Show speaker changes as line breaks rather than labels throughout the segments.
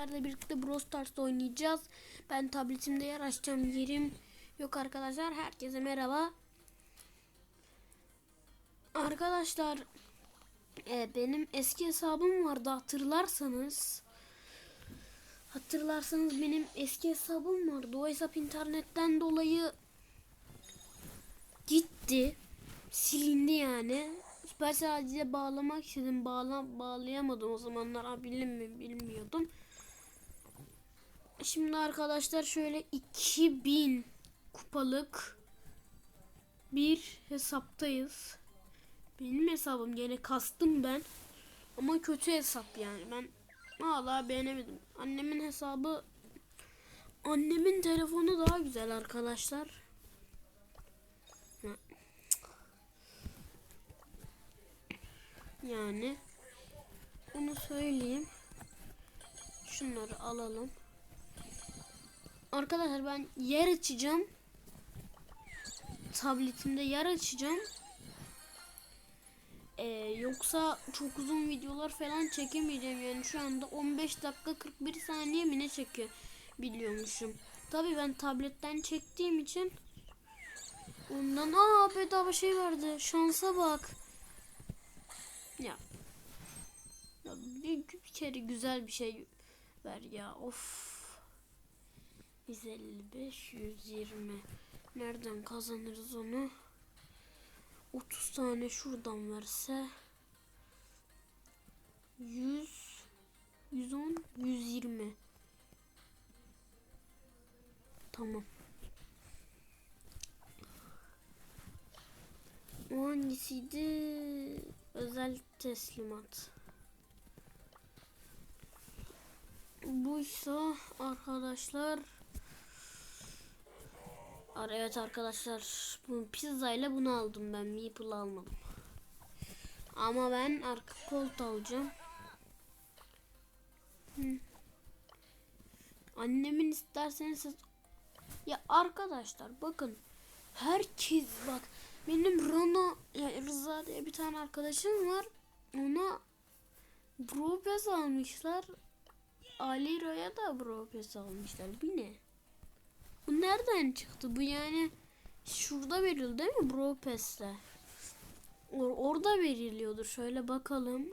Sizlerle birlikte Brawl Stars'ta oynayacağız. Ben tabletimde yer açacağım. Yerim yok arkadaşlar. Herkese merhaba. Arkadaşlar e, benim eski hesabım vardı hatırlarsanız. Hatırlarsanız benim eski hesabım vardı. O hesap internetten dolayı gitti. Silindi yani. Acize bağlamak istedim. Bağla, bağlayamadım o zamanlar. Ha, bilim, bilmiyordum. Şimdi arkadaşlar şöyle 2000 kupalık bir hesaptayız. Benim hesabım gene kastım ben. Ama kötü hesap yani. Ben hala beğenemedim. Annemin hesabı annemin telefonu daha güzel arkadaşlar. Yani onu söyleyeyim. Şunları alalım. Arkadaşlar ben yer açacağım. Tabletimde yer açacağım. Ee, yoksa çok uzun videolar falan çekemeyeceğim. Yani şu anda 15 dakika 41 saniye mi ne çekiyor biliyormuşum. Tabii ben tabletten çektiğim için ondan aa bedava şey vardı. Şansa bak. Ya. ya bir, bir kere güzel bir şey ver ya. Of. 155 120. Nereden kazanırız onu? 30 tane şuradan verse 100 110 120 Tamam. O hangisiydi? Özel teslimat. Buysa arkadaşlar Ar evet arkadaşlar bu pizza ile bunu aldım ben Meeple almadım. Ama ben arka kolt alacağım. Hı. Annemin isterseniz. Ya arkadaşlar bakın herkes bak benim Rana yani Rıza diye bir tane arkadaşım var. Ona Bro almışlar. Aliro'ya da Bro almışlar. Bir ne? Bu nereden çıktı? Bu yani şurada veriliyor değil mi Bro Pass'te? Or orada veriliyordur. Şöyle bakalım.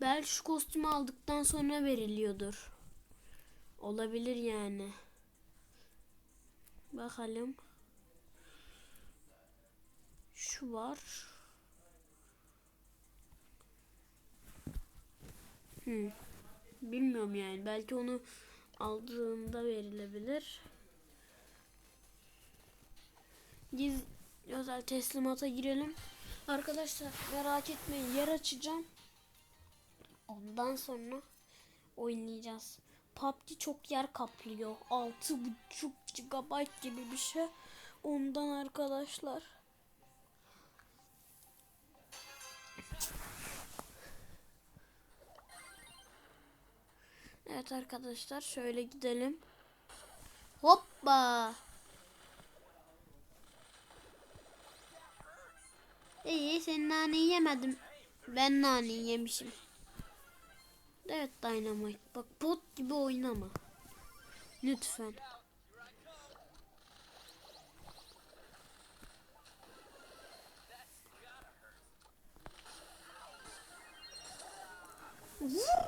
Belki şu kostümü aldıktan sonra veriliyordur. Olabilir yani. Bakalım. Şu var. Hmm. Bilmiyorum yani. Belki onu aldığında verilebilir. Giz özel teslimata girelim. Arkadaşlar merak etmeyin yer açacağım. Ondan sonra oynayacağız. PUBG çok yer kaplıyor. 6.5 GB gibi bir şey. Ondan arkadaşlar. Evet arkadaşlar şöyle gidelim. Hoppa. İyi sen naneyi yemedim. Ben naneyi yemişim. Evet Dynamite. Bak bot gibi oynama. Lütfen. Vurdum.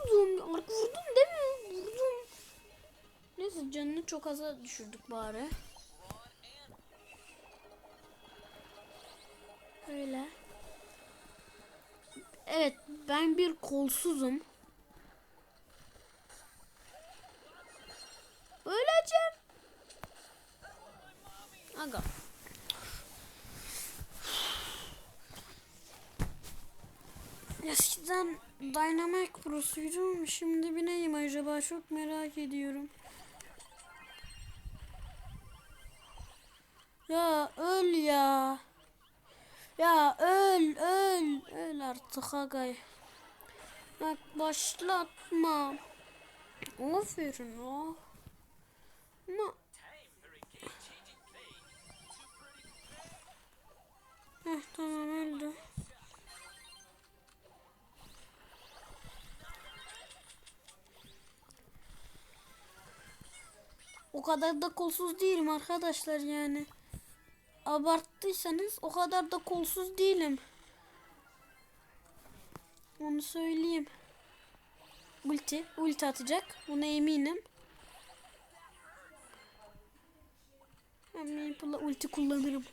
Neyse canını çok aza düşürdük bari. Öyle. Evet ben bir kolsuzum. Öleceğim. Aga. Eskiden Dynamic Pro'suydum. Şimdi bineyim acaba çok merak ediyorum. Ya öl ya. Ya öl öl öl artık agay. Bak başlatma. Aferin o. Ama Heh, tamam öldü. O kadar da kolsuz değilim arkadaşlar yani. Abarttıysanız o kadar da kolsuz değilim. Onu söyleyeyim. Ulti, ulti atacak. Buna eminim. Ben Maple'la ulti kullanırım.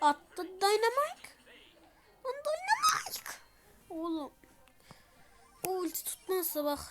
Attı Dynamite. Lan Dynamite. Oğlum. Ulti tutmazsa bak.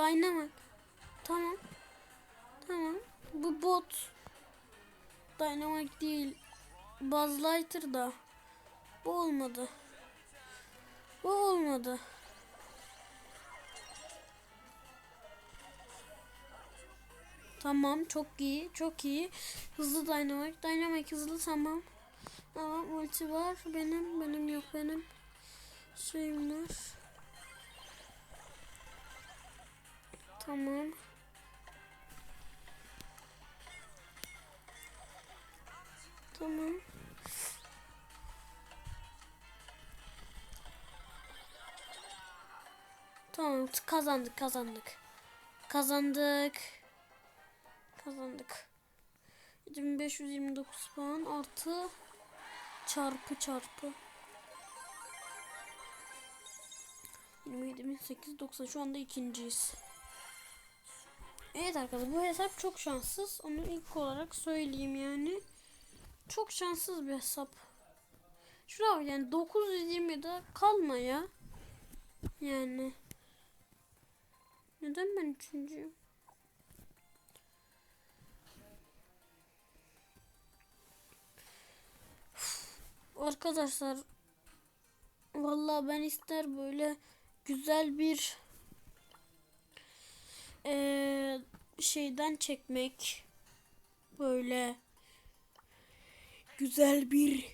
Dynamite. Tamam. Tamam. Bu bot. Dynamite değil. Buzz Lightyear da. Bu olmadı. Bu olmadı. Tamam çok iyi çok iyi. Hızlı Dynamite. Dynamite hızlı tamam. Tamam ulti var. Benim benim yok benim. Şeyim var. Tamam. Tamam. Tamam kazandık kazandık. Kazandık. Kazandık. 7529 puan artı çarpı çarpı. 27890 şu anda ikinciyiz. Evet arkadaşlar bu hesap çok şanssız. Onu ilk olarak söyleyeyim yani. Çok şanssız bir hesap. Şuraya yani 920'de kalma ya. Yani. Neden ben üçüncüyüm? Arkadaşlar vallahi ben ister böyle güzel bir eee, şeyden çekmek böyle güzel bir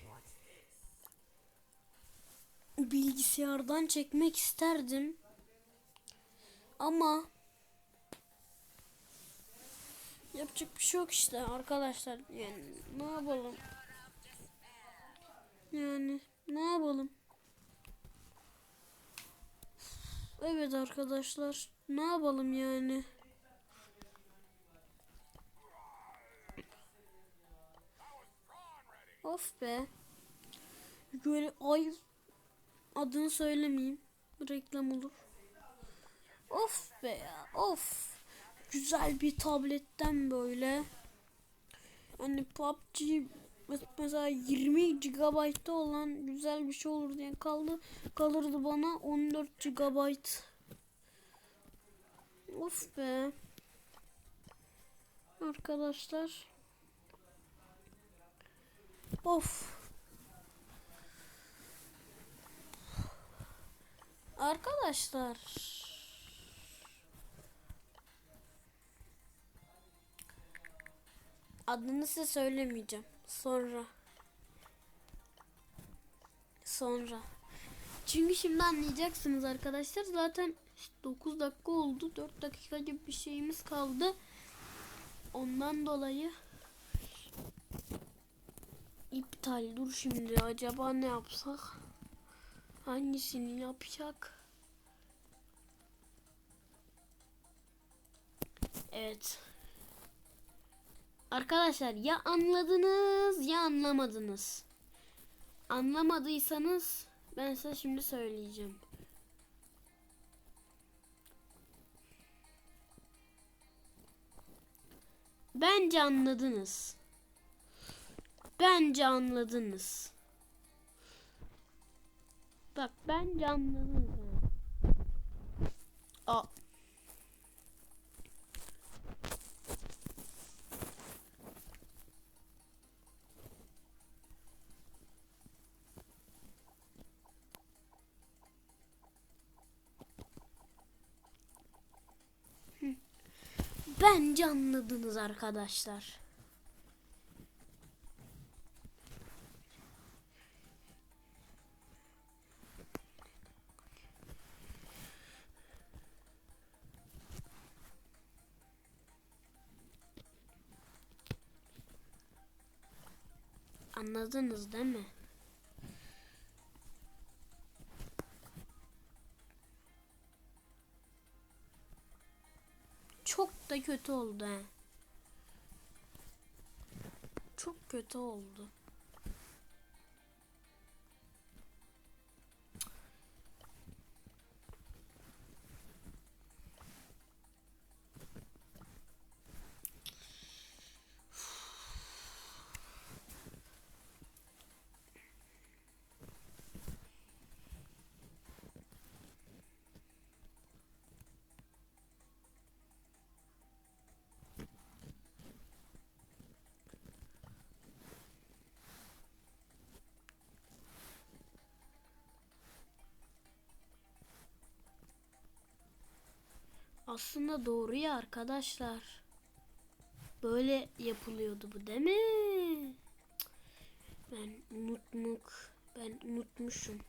bilgisayardan çekmek isterdim. Ama yapacak bir şey yok işte arkadaşlar. Yani ne yapalım? Yani ne yapalım Evet arkadaşlar. Ne yapalım yani? Of be. Böyle ay adını söylemeyeyim. Reklam olur. Of be ya. Of. Güzel bir tabletten böyle. Hani PUBG mesela 20 GB'da olan güzel bir şey olur diye kaldı kalırdı bana 14 GB. Of be. Arkadaşlar. Of. Arkadaşlar. Adını size söylemeyeceğim. Sonra. Sonra. Çünkü şimdi anlayacaksınız arkadaşlar. Zaten 9 dakika oldu. 4 dakika gibi bir şeyimiz kaldı. Ondan dolayı iptal. Dur şimdi acaba ne yapsak? Hangisini yapacak? Evet. Arkadaşlar ya anladınız ya anlamadınız. Anlamadıysanız ben size şimdi söyleyeceğim. Bence anladınız. Bence anladınız. Bak bence anladınız. Aa. Bence anladınız arkadaşlar. Anladınız değil mi? Çok da kötü oldu he. Çok kötü oldu. Aslında doğru ya arkadaşlar. Böyle yapılıyordu bu değil mi? Ben unutmuk. Ben unutmuşum.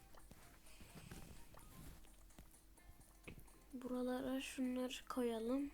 Buralara şunları koyalım.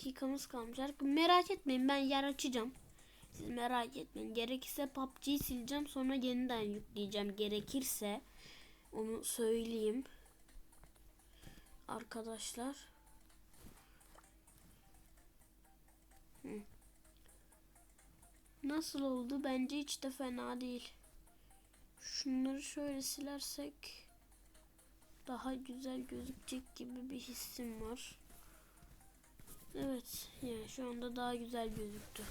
Dakikamız kalmış. Artık Merak etmeyin ben yer açacağım. Siz merak etmeyin. Gerekirse PUBG'yi sileceğim sonra yeniden yükleyeceğim. Gerekirse onu söyleyeyim. Arkadaşlar. Nasıl oldu? Bence hiç de fena değil. Şunları şöyle silersek daha güzel gözükecek gibi bir hissim var. Yani şu anda daha güzel gözüktü.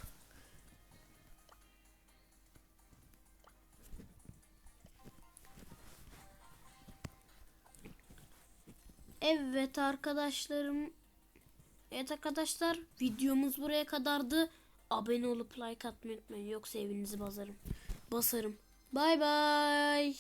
Evet arkadaşlarım. Evet arkadaşlar videomuz buraya kadardı. Abone olup like atmayı unutmayın. Yoksa evinizi basarım. Basarım. Bay bay.